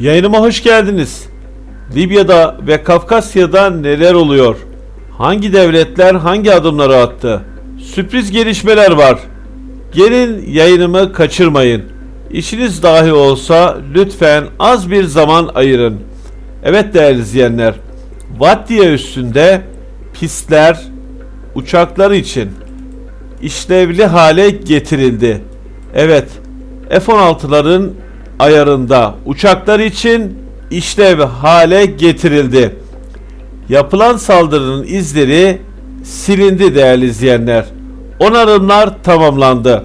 Yayınıma hoş geldiniz. Libya'da ve Kafkasya'da neler oluyor? Hangi devletler hangi adımları attı? Sürpriz gelişmeler var. Gelin yayınımı kaçırmayın. İşiniz dahi olsa lütfen az bir zaman ayırın. Evet değerli izleyenler, Vattiye üstünde pistler uçaklar için işlevli hale getirildi. Evet, F-16'ların ayarında uçaklar için işlev hale getirildi. Yapılan saldırının izleri silindi değerli izleyenler. Onarımlar tamamlandı.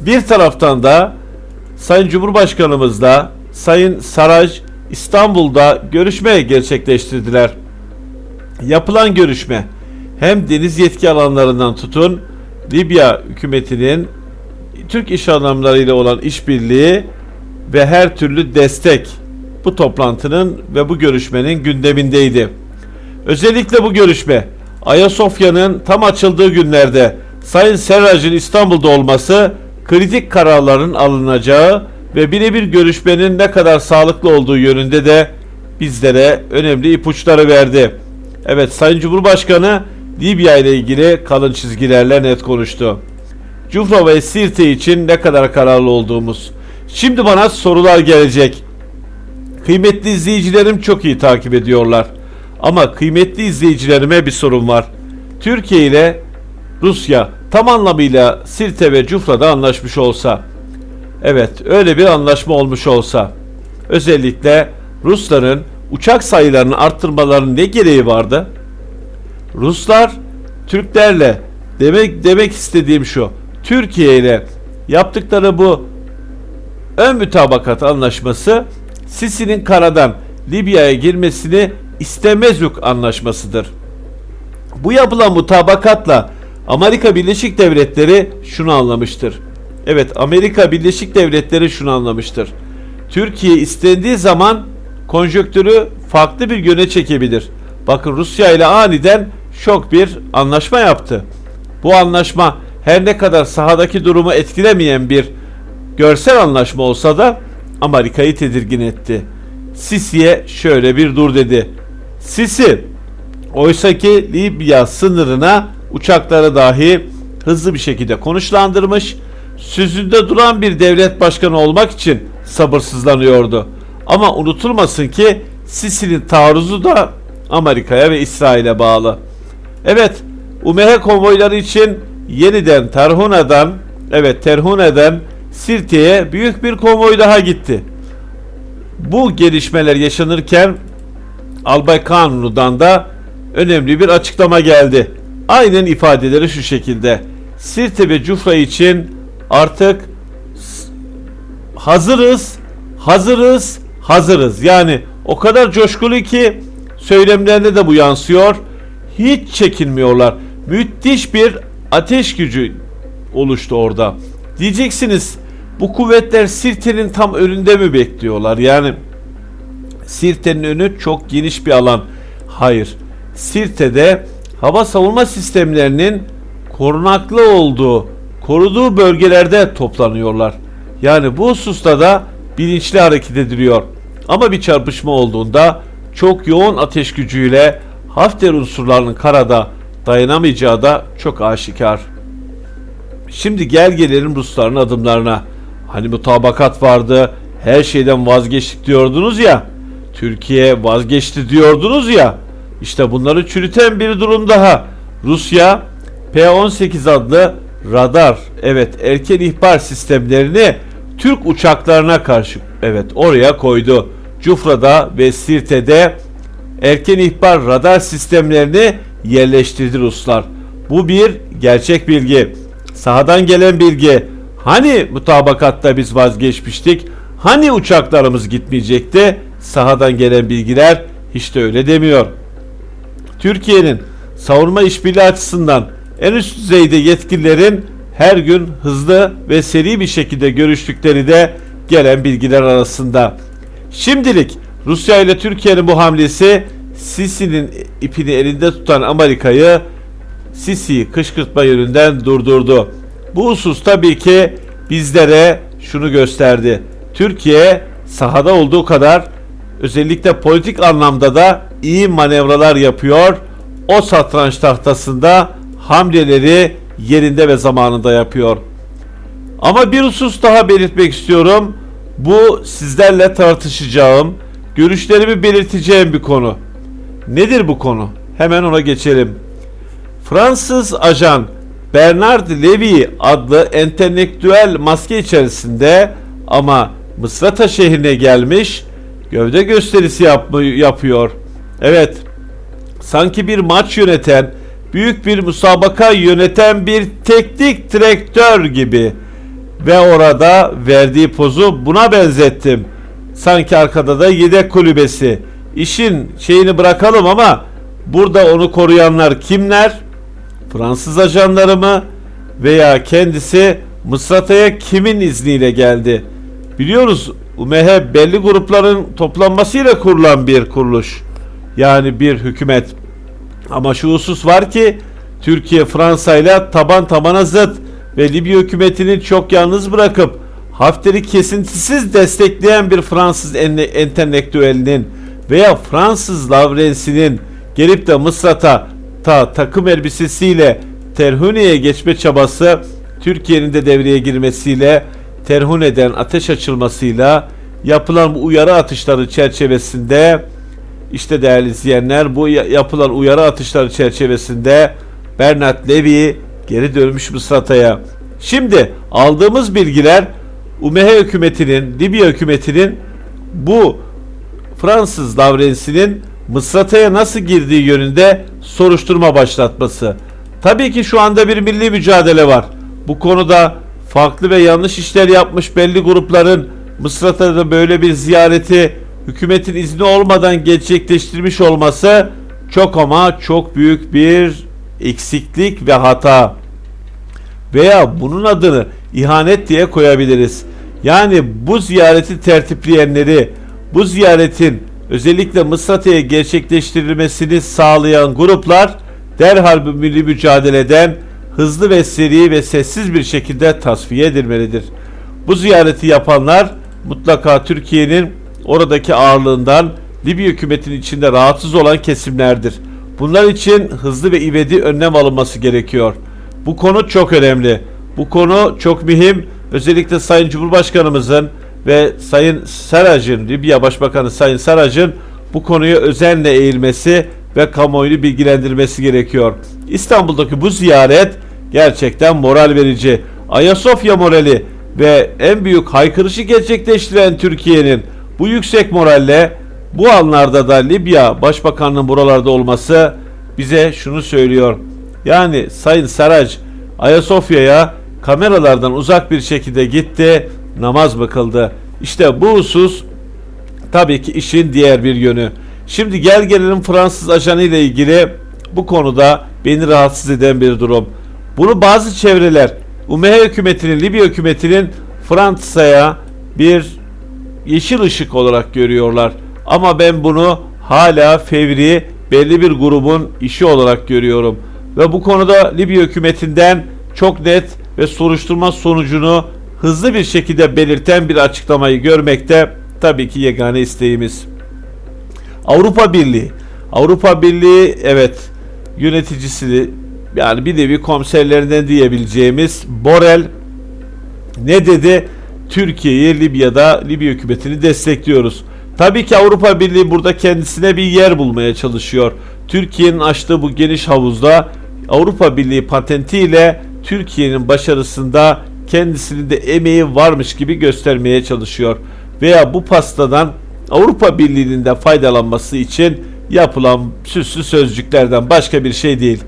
Bir taraftan da Sayın Cumhurbaşkanımızla Sayın Saraj İstanbul'da görüşme gerçekleştirdiler. Yapılan görüşme hem deniz yetki alanlarından tutun Libya hükümetinin Türk iş adamlarıyla olan işbirliği ve her türlü destek bu toplantının ve bu görüşmenin gündemindeydi. Özellikle bu görüşme Ayasofya'nın tam açıldığı günlerde Sayın Serrac'ın İstanbul'da olması kritik kararların alınacağı ve birebir görüşmenin ne kadar sağlıklı olduğu yönünde de bizlere önemli ipuçları verdi. Evet Sayın Cumhurbaşkanı Libya ile ilgili kalın çizgilerle net konuştu. Cufra ve Sirte için ne kadar kararlı olduğumuz. Şimdi bana sorular gelecek. Kıymetli izleyicilerim çok iyi takip ediyorlar. Ama kıymetli izleyicilerime bir sorun var. Türkiye ile Rusya tam anlamıyla Sirte ve Cufra'da anlaşmış olsa. Evet öyle bir anlaşma olmuş olsa. Özellikle Rusların uçak sayılarını arttırmalarının ne gereği vardı? Ruslar Türklerle demek demek istediğim şu. Türkiye ile yaptıkları bu ön mütabakat anlaşması Sisi'nin karadan Libya'ya girmesini istemezük anlaşmasıdır. Bu yapılan mutabakatla Amerika Birleşik Devletleri şunu anlamıştır. Evet Amerika Birleşik Devletleri şunu anlamıştır. Türkiye istendiği zaman konjöktürü farklı bir yöne çekebilir. Bakın Rusya ile aniden şok bir anlaşma yaptı. Bu anlaşma her ne kadar sahadaki durumu etkilemeyen bir görsel anlaşma olsa da Amerika'yı tedirgin etti. Sisi'ye şöyle bir dur dedi. Sisi oysaki Libya sınırına uçakları dahi hızlı bir şekilde konuşlandırmış, sözünde duran bir devlet başkanı olmak için sabırsızlanıyordu. Ama unutulmasın ki Sisi'nin taarruzu da Amerika'ya ve İsrail'e bağlı. Evet, UMH konvoyları için yeniden Terhuna'dan, evet Terhuna'dan Sirte'ye büyük bir konvoy daha gitti. Bu gelişmeler yaşanırken Albay Kanun'dan da önemli bir açıklama geldi. Aynen ifadeleri şu şekilde. Sirte ve Cufra için artık hazırız, hazırız, hazırız. Yani o kadar coşkulu ki söylemlerinde de bu yansıyor. Hiç çekinmiyorlar. Müthiş bir ateş gücü oluştu orada. Diyeceksiniz bu kuvvetler Sirte'nin tam önünde mi bekliyorlar? Yani Sirte'nin önü çok geniş bir alan. Hayır. Sirte'de hava savunma sistemlerinin korunaklı olduğu, koruduğu bölgelerde toplanıyorlar. Yani bu hususta da bilinçli hareket ediliyor. Ama bir çarpışma olduğunda çok yoğun ateş gücüyle Hafter unsurlarının karada dayanamayacağı da çok aşikar. Şimdi gel gelelim Rusların adımlarına. Hani mutabakat vardı, her şeyden vazgeçtik diyordunuz ya. Türkiye vazgeçti diyordunuz ya. İşte bunları çürüten bir durum daha. Rusya P-18 adlı radar, evet erken ihbar sistemlerini Türk uçaklarına karşı evet oraya koydu. Cufra'da ve Sirte'de erken ihbar radar sistemlerini yerleştirdi Ruslar. Bu bir gerçek bilgi. Sahadan gelen bilgi. Hani mutabakatta biz vazgeçmiştik? Hani uçaklarımız gitmeyecekti? Sahadan gelen bilgiler hiç de öyle demiyor. Türkiye'nin savunma işbirliği açısından en üst düzeyde yetkililerin her gün hızlı ve seri bir şekilde görüştükleri de gelen bilgiler arasında. Şimdilik Rusya ile Türkiye'nin bu hamlesi Sisi'nin ipini elinde tutan Amerika'yı Sisi'yi kışkırtma yönünden durdurdu. Bu husus tabii ki bizlere şunu gösterdi. Türkiye sahada olduğu kadar özellikle politik anlamda da iyi manevralar yapıyor. O satranç tahtasında hamleleri yerinde ve zamanında yapıyor. Ama bir husus daha belirtmek istiyorum. Bu sizlerle tartışacağım, görüşlerimi belirteceğim bir konu. Nedir bu konu? Hemen ona geçelim. Fransız ajan Bernard Levy adlı entelektüel maske içerisinde ama Mısrata şehrine gelmiş gövde gösterisi yapma, yapıyor. Evet, sanki bir maç yöneten, büyük bir musabaka yöneten bir teknik direktör gibi ve orada verdiği pozu buna benzettim. Sanki arkada da yedek kulübesi. İşin şeyini bırakalım ama burada onu koruyanlar kimler? Fransız ajanları mı veya kendisi Mısrata'ya kimin izniyle geldi? Biliyoruz UMH belli grupların toplanmasıyla kurulan bir kuruluş. Yani bir hükümet. Ama şu husus var ki Türkiye Fransa ile taban tabana zıt ve Libya hükümetini çok yalnız bırakıp Hafter'i kesintisiz destekleyen bir Fransız entelektüelinin veya Fransız Lavrensi'nin gelip de Mısrat'a ta takım elbisesiyle Terhune'ye geçme çabası Türkiye'nin de devreye girmesiyle Terhune'den ateş açılmasıyla yapılan bu uyarı atışları çerçevesinde işte değerli izleyenler bu yapılan uyarı atışları çerçevesinde Bernard Levy geri dönmüş Mısrat'a. Şimdi aldığımız bilgiler UMH hükümetinin, Libya hükümetinin bu Fransız Lavrensi'nin Mısrata'ya nasıl girdiği yönünde soruşturma başlatması. Tabii ki şu anda bir milli mücadele var. Bu konuda farklı ve yanlış işler yapmış belli grupların Mısrata'da böyle bir ziyareti hükümetin izni olmadan gerçekleştirmiş olması çok ama çok büyük bir eksiklik ve hata. Veya bunun adını ihanet diye koyabiliriz. Yani bu ziyareti tertipleyenleri, bu ziyaretin özellikle Mısrata'ya gerçekleştirilmesini sağlayan gruplar derhal bu milli mücadeleden hızlı ve seri ve sessiz bir şekilde tasfiye edilmelidir. Bu ziyareti yapanlar mutlaka Türkiye'nin oradaki ağırlığından Libya hükümetinin içinde rahatsız olan kesimlerdir. Bunlar için hızlı ve ivedi önlem alınması gerekiyor. Bu konu çok önemli. Bu konu çok mühim. Özellikle Sayın Cumhurbaşkanımızın ve Sayın Saraj'ın, Libya Başbakanı Sayın Saraj'ın bu konuya özenle eğilmesi ve kamuoyunu bilgilendirmesi gerekiyor. İstanbul'daki bu ziyaret gerçekten moral verici. Ayasofya morali ve en büyük haykırışı gerçekleştiren Türkiye'nin bu yüksek moralle bu anlarda da Libya Başbakanı'nın buralarda olması bize şunu söylüyor. Yani Sayın Saraj Ayasofya'ya kameralardan uzak bir şekilde gitti, namaz mı kıldı? İşte bu husus tabii ki işin diğer bir yönü. Şimdi gel gelelim Fransız ajanı ile ilgili bu konuda beni rahatsız eden bir durum. Bunu bazı çevreler UMH hükümetinin, Libya hükümetinin Fransa'ya bir yeşil ışık olarak görüyorlar. Ama ben bunu hala fevri belli bir grubun işi olarak görüyorum. Ve bu konuda Libya hükümetinden çok net ve soruşturma sonucunu hızlı bir şekilde belirten bir açıklamayı görmekte tabii ki yegane isteğimiz. Avrupa Birliği. Avrupa Birliği evet yöneticisi yani bir nevi komiserlerinden diyebileceğimiz Borel ne dedi? Türkiye'yi Libya'da Libya hükümetini destekliyoruz. Tabii ki Avrupa Birliği burada kendisine bir yer bulmaya çalışıyor. Türkiye'nin açtığı bu geniş havuzda Avrupa Birliği patentiyle Türkiye'nin başarısında kendisinin de emeği varmış gibi göstermeye çalışıyor. Veya bu pastadan Avrupa Birliği'nin de faydalanması için yapılan süslü sözcüklerden başka bir şey değil.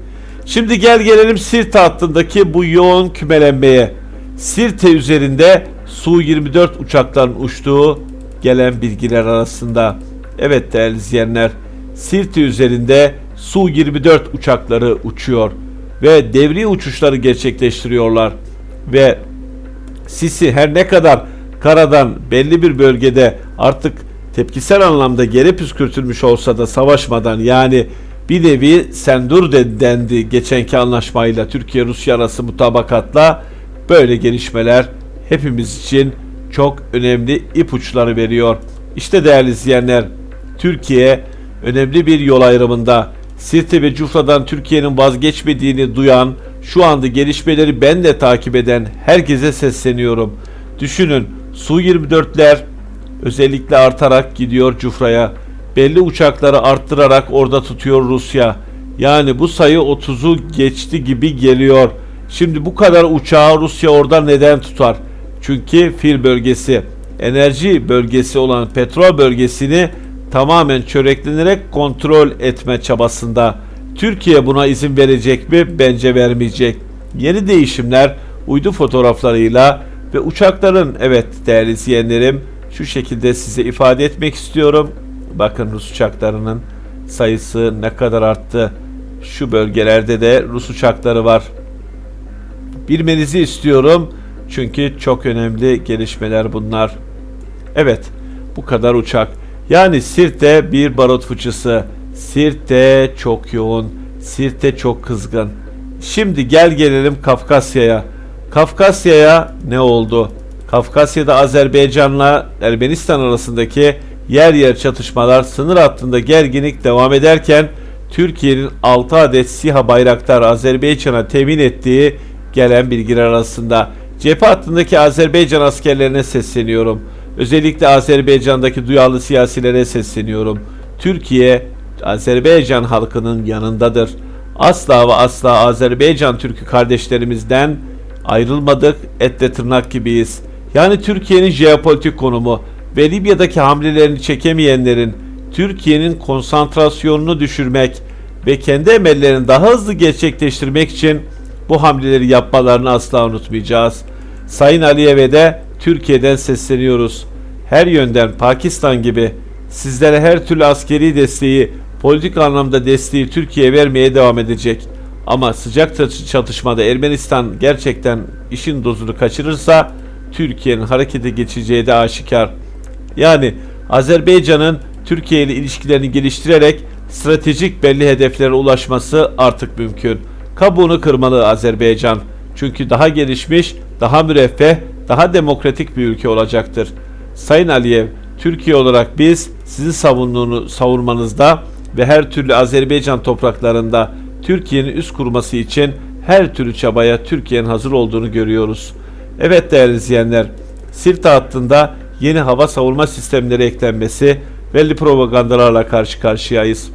Şimdi gel gelelim Sirte hattındaki bu yoğun kümelenmeye. Sirte üzerinde Su-24 uçakların uçtuğu gelen bilgiler arasında. Evet değerli izleyenler, Sirte üzerinde Su-24 uçakları uçuyor ve devri uçuşları gerçekleştiriyorlar ve Sisi her ne kadar karadan belli bir bölgede artık tepkisel anlamda geri püskürtülmüş olsa da savaşmadan yani bir nevi sendur dendi geçenki anlaşmayla Türkiye-Rusya arası mutabakatla böyle gelişmeler hepimiz için çok önemli ipuçları veriyor. İşte değerli izleyenler, Türkiye önemli bir yol ayrımında. Sirte ve Cufra'dan Türkiye'nin vazgeçmediğini duyan, şu anda gelişmeleri ben de takip eden herkese sesleniyorum. Düşünün Su-24'ler özellikle artarak gidiyor Cufra'ya. Belli uçakları arttırarak orada tutuyor Rusya. Yani bu sayı 30'u geçti gibi geliyor. Şimdi bu kadar uçağı Rusya orada neden tutar? Çünkü fil bölgesi, enerji bölgesi olan petrol bölgesini tamamen çöreklenerek kontrol etme çabasında. Türkiye buna izin verecek mi? Bence vermeyecek. Yeni değişimler uydu fotoğraflarıyla ve uçakların evet değerli izleyenlerim şu şekilde size ifade etmek istiyorum. Bakın Rus uçaklarının sayısı ne kadar arttı. Şu bölgelerde de Rus uçakları var. Bilmenizi istiyorum. Çünkü çok önemli gelişmeler bunlar. Evet, bu kadar uçak. Yani Sirte bir barut fıçısı. Sirte çok yoğun. Sirte çok kızgın. Şimdi gel gelelim Kafkasya'ya. Kafkasya'ya ne oldu? Kafkasya'da Azerbaycan'la Ermenistan arasındaki yer yer çatışmalar sınır hattında gerginlik devam ederken Türkiye'nin 6 adet SİHA bayraktar Azerbaycan'a temin ettiği gelen bilgiler arasında. Cephe hattındaki Azerbaycan askerlerine sesleniyorum. Özellikle Azerbaycan'daki duyarlı siyasilere sesleniyorum. Türkiye Azerbaycan halkının yanındadır. Asla ve asla Azerbaycan Türk'ü kardeşlerimizden ayrılmadık, etle tırnak gibiyiz. Yani Türkiye'nin jeopolitik konumu ve Libya'daki hamlelerini çekemeyenlerin Türkiye'nin konsantrasyonunu düşürmek ve kendi emellerini daha hızlı gerçekleştirmek için bu hamleleri yapmalarını asla unutmayacağız. Sayın Aliyev'e de Türkiye'den sesleniyoruz. Her yönden Pakistan gibi sizlere her türlü askeri desteği, politik anlamda desteği Türkiye vermeye devam edecek. Ama sıcak çatışmada Ermenistan gerçekten işin dozunu kaçırırsa Türkiye'nin harekete geçeceği de aşikar. Yani Azerbaycan'ın Türkiye ile ilişkilerini geliştirerek stratejik belli hedeflere ulaşması artık mümkün. Kabuğunu kırmalı Azerbaycan. Çünkü daha gelişmiş, daha müreffeh, daha demokratik bir ülke olacaktır. Sayın Aliyev, Türkiye olarak biz sizin savunduğunu savurmanızda ve her türlü Azerbaycan topraklarında Türkiye'nin üst kurması için her türlü çabaya Türkiye'nin hazır olduğunu görüyoruz. Evet değerli izleyenler, Sirte hattında yeni hava savunma sistemleri eklenmesi belli propagandalarla karşı karşıyayız.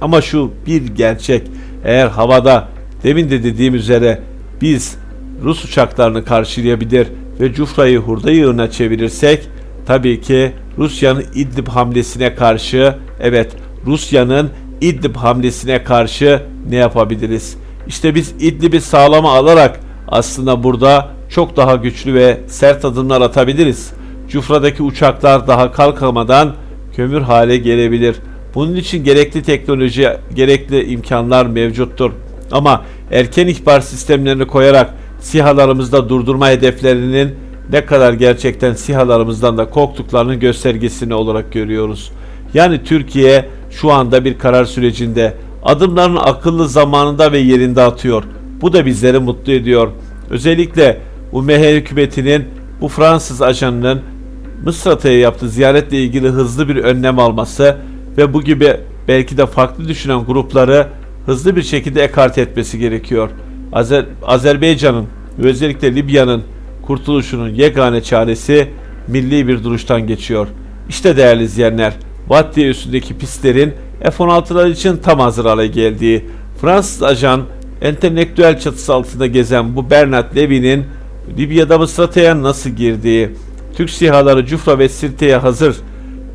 Ama şu bir gerçek, eğer havada demin de dediğim üzere biz Rus uçaklarını karşılayabilir ve Cufra'yı hurda yığına çevirirsek tabii ki Rusya'nın İdlib hamlesine karşı evet Rusya'nın İdlib hamlesine karşı ne yapabiliriz? İşte biz İdlib'i sağlama alarak aslında burada çok daha güçlü ve sert adımlar atabiliriz. Cufra'daki uçaklar daha kalkamadan kömür hale gelebilir. Bunun için gerekli teknoloji, gerekli imkanlar mevcuttur. Ama erken ihbar sistemlerini koyarak sihalarımızda durdurma hedeflerinin ne kadar gerçekten sihalarımızdan da korktuklarının göstergesini olarak görüyoruz. Yani Türkiye şu anda bir karar sürecinde adımlarını akıllı zamanında ve yerinde atıyor. Bu da bizleri mutlu ediyor. Özellikle UMH hükümetinin bu Fransız ajanının Mısrat'a yaptığı ziyaretle ilgili hızlı bir önlem alması ve bu gibi belki de farklı düşünen grupları hızlı bir şekilde ekart etmesi gerekiyor. Azer Azerbaycan'ın ve özellikle Libya'nın kurtuluşunun yegane çaresi milli bir duruştan geçiyor. İşte değerli izleyenler, Vattiye üstündeki pistlerin F-16'lar için tam hazır hale geldiği, Fransız ajan entelektüel çatısı altında gezen bu Bernard Levy'nin Libya'da Mısrata'ya nasıl girdiği, Türk sihaları Cufra ve Sirte'ye hazır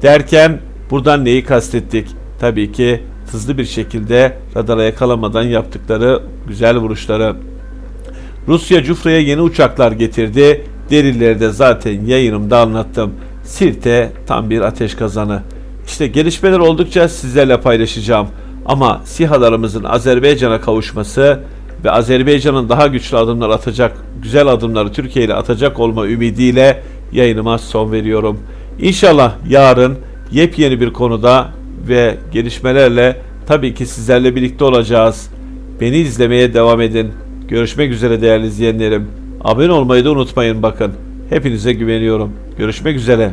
derken buradan neyi kastettik? Tabii ki hızlı bir şekilde radara yakalamadan yaptıkları güzel vuruşları. Rusya Cufra'ya yeni uçaklar getirdi. Derileri de zaten yayınımda anlattım. Sirte tam bir ateş kazanı. İşte gelişmeler oldukça sizlerle paylaşacağım. Ama sihalarımızın Azerbaycan'a kavuşması ve Azerbaycan'ın daha güçlü adımlar atacak, güzel adımları Türkiye ile atacak olma ümidiyle yayınıma son veriyorum. İnşallah yarın yepyeni bir konuda ve gelişmelerle tabii ki sizlerle birlikte olacağız. Beni izlemeye devam edin. Görüşmek üzere değerli izleyenlerim. Abone olmayı da unutmayın bakın. Hepinize güveniyorum. Görüşmek üzere.